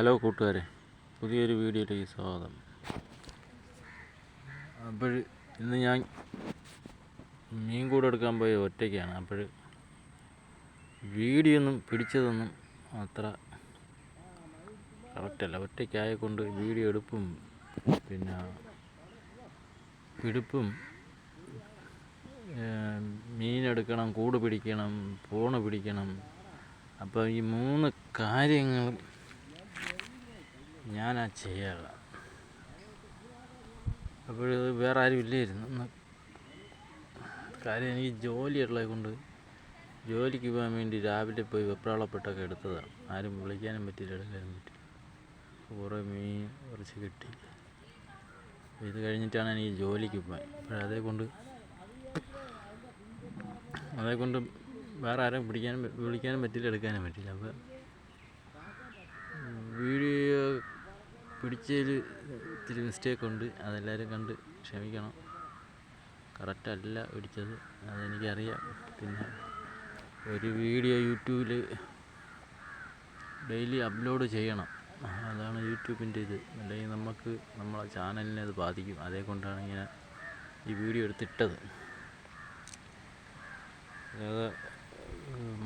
Hello കൂട്ടുകാരെ പുതിയൊരു വീഡിയോയിലേക്ക് സ്വാഗതം. അപ്പോൾ ഇന്ന് ഞാൻ മീൻ കൂടെ എടുക്കാൻ പോയി ഒറ്റയ്ക്കാണ്. അപ്പോൾ വീഡിയോ ഒന്നും പിടിച്ചതൊന്നും അത്ര കറക്റ്റല്ല ഒറ്റയ്ക്കായ കൊണ്ട് വീഡിയോ എടുപ്പും പിന്നെ പിടിപ്പും മീനെടുക്കണം കൂട് പിടിക്കണം ഫോണ് പിടിക്കണം. അപ്പോൾ ഈ മൂന്ന് കാര്യങ്ങളും ഞാനാ ചെയ്യാറുള്ള അപ്പോൾ വേറെ ആരും ഇല്ലായിരുന്നു. കാര്യം എനിക്ക് ജോലിയുള്ളത് കൊണ്ട് ജോലിക്ക് പോകാൻ വേണ്ടി രാവിലെ പോയി വെപ്രാളപ്പെട്ടൊക്കെ എടുത്തതാണ്. ആരും വിളിക്കാനും പറ്റില്ല എടുക്കാനും പറ്റില്ല കുറേ മീൻ കുറച്ച് കിട്ടി. ഇത് കഴിഞ്ഞിട്ടാണ് എനിക്ക് ജോലിക്ക് പോകാൻ. അതേ കൊണ്ട് അതേ കൊണ്ട് വേറെ ആരും പിടിക്കാനും വിളിക്കാനും പറ്റില്ല എടുക്കാനും പറ്റില്ല അപ്പോൾ വീഡിയോ പിടിച്ചതിൽ ഇത്തിരി മിസ്റ്റേക്ക് ഉണ്ട്. അതെല്ലാവരും കണ്ട് ക്ഷമിക്കണം. കറക്റ്റല്ല പിടിച്ചത്. അതെനിക്കറിയാം. പിന്നെ ഒരു വീഡിയോ യൂട്യൂബിൽ ഡെയിലി അപ്ലോഡ് ചെയ്യണം. അതാണ് യൂട്യൂബിന്റെ ഇത്. അല്ലെങ്കിൽ നമുക്ക് നമ്മളെ ചാനലിനെ അത് ബാധിക്കും. അതേ കൊണ്ടാണ് ഇങ്ങനെ ഈ വീഡിയോ എടുത്തിട്ടത്. അതായത്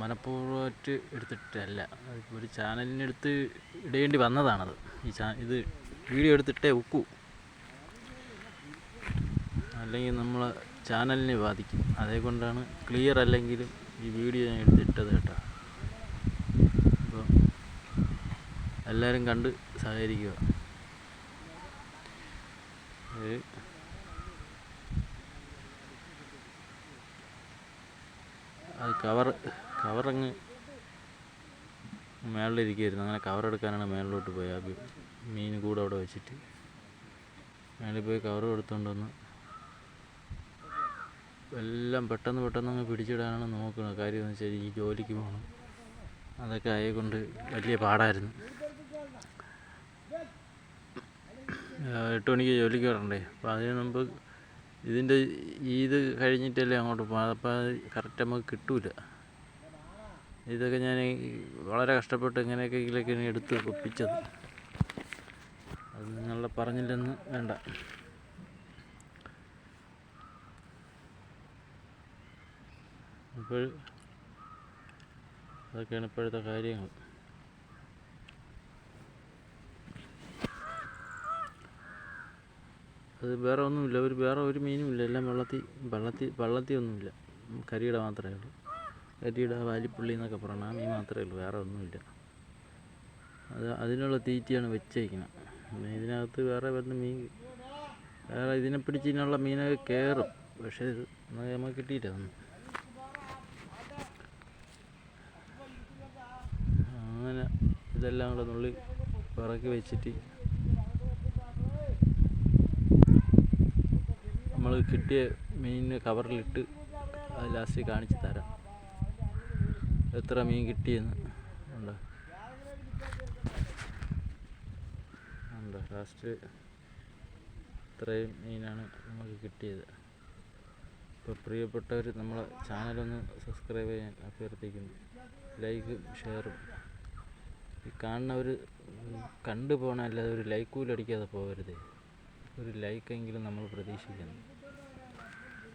മനഃപൂർവമായിട്ട് എടുത്തിട്ടല്ല. ഒരു ചാനലിനെടുത്ത് ഇടേണ്ടി വന്നതാണത്. ഈ ചാ ഇത് വീഡിയോ എടുത്തിട്ടേ ഒക്കൂ അല്ലെങ്കിൽ നമ്മൾ ചാനലിനെ ബാധിക്കും. അതേകൊണ്ടാണ് ക്ലിയർ അല്ലെങ്കിലും ഈ വീഡിയോ ഞാൻ എടുത്തിട്ടത് കേട്ടോ. അപ്പോൾ എല്ലാവരും കണ്ട് സഹകരിക്കുക. അത് കവർ കവറങ്ങ് മേളിലിരിക്കുമായിരുന്നു അങ്ങനെ കവറെടുക്കാനാണ് മേളിലോട്ട് പോയി. ആ മീൻ കൂടെ അവിടെ വെച്ചിട്ട് മേളിൽ പോയി കവർ എടുത്തുകൊണ്ട് വന്ന് എല്ലാം പെട്ടെന്ന് പെട്ടെന്ന് അങ്ങ് പിടിച്ചിടാനാണ് നോക്കുന്നത് കാര്യം എന്ന് വെച്ചാൽ ഈ ജോലിക്ക് പോകണം അതൊക്കെ ആയതുകൊണ്ട് വലിയ പാടായിരുന്നു. എട്ട് മണിക്ക് ജോലിക്ക് വരണ്ടേ? അപ്പോൾ അതിന് മുമ്പ് ഇതിന്റെ ഇത് കഴിഞ്ഞിട്ടല്ലേ അങ്ങോട്ട് അപ്പോൾ കറക്റ്റ് നമുക്ക് കിട്ടൂല. ഇതൊക്കെ ഞാൻ വളരെ കഷ്ടപ്പെട്ട് ഇങ്ങനെയൊക്കെ എങ്ങനെയൊക്കെയൊക്കെ എടുത്ത് ഒപ്പിച്ചത്. അത് നിങ്ങളെ പറഞ്ഞില്ലെന്ന് വേണ്ട. അപ്പോൾ അതൊക്കെയാണ് ഇപ്പോഴത്തെ കാര്യങ്ങൾ. അത് വേറെ ഒന്നുമില്ല. ഒരു വേറെ ഒരു മീനുമില്ല. എല്ലാം വെള്ളത്തിൽ വെള്ളത്തിൽ വെള്ളത്തിൽ ഒന്നുമില്ല കരിയുടെ മാത്രമേ ഉള്ളൂ. കരിയുടെ വാലിപ്പുള്ളി എന്നൊക്കെ ആ മീൻ മാത്രമേ ഉള്ളൂ വേറെ ഒന്നുമില്ല. അത് അതിനുള്ള തീറ്റയാണ് വെച്ചേക്കുന്നത് പിന്നെ ഇതിനകത്ത് വേറെ വരുന്ന മീൻ വേറെ ഇതിനെ പിടിച്ച് ഇതിനുള്ള മീനൊക്കെ കയറും പക്ഷേ ഇത് നമുക്ക് ഒന്നും അങ്ങനെ ഇതെല്ലാം കൂടെ നുള്ളി പിറക്കി വെച്ചിട്ട് നമ്മൾ കിട്ടിയ മീനിന് കവറിലിട്ട് അത് ലാസ്റ്റ് കാണിച്ചു തരാം. എത്ര മീൻ കിട്ടിയെന്ന്. ഉണ്ട്? ഉണ്ട്? ലാസ്റ്റ് ഇത്രയും മീനാണ് നമുക്ക് കിട്ടിയത്. ഇപ്പോൾ പ്രിയപ്പെട്ടവർ നമ്മളെ ചാനലൊന്ന് സബ്സ്ക്രൈബ് ചെയ്യാൻ അഭ്യർത്ഥിക്കുന്നു. ലൈക്കും ഷെയറും ഈ കാണുന്നവർ കണ്ടു പോകണമല്ലാതെ ഒരു ലൈക്ക് പോലും അടിക്കാതെ പോകരുത്. ഒരു ലൈക്കെങ്കിലും നമ്മൾ പ്രതീക്ഷിക്കുന്നു.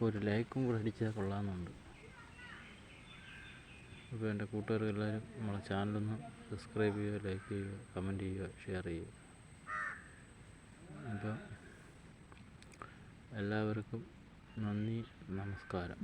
ഒരു ലൈക്കും കൂടെ അടിച്ചാൽ കൊള്ളാമെന്നുണ്ട്. അപ്പോൾ എന്റെ കൂട്ടുകാരെല്ലാവരും നമ്മളെ ചാനലൊന്ന് സബ്സ്ക്രൈബ് ചെയ്യുക ലൈക്ക് ചെയ്യുക കമന്റ് ചെയ്യുക ഷെയർ ചെയ്യുക. അപ്പോൾ എല്ലാവർക്കും നന്ദി നമസ്കാരം.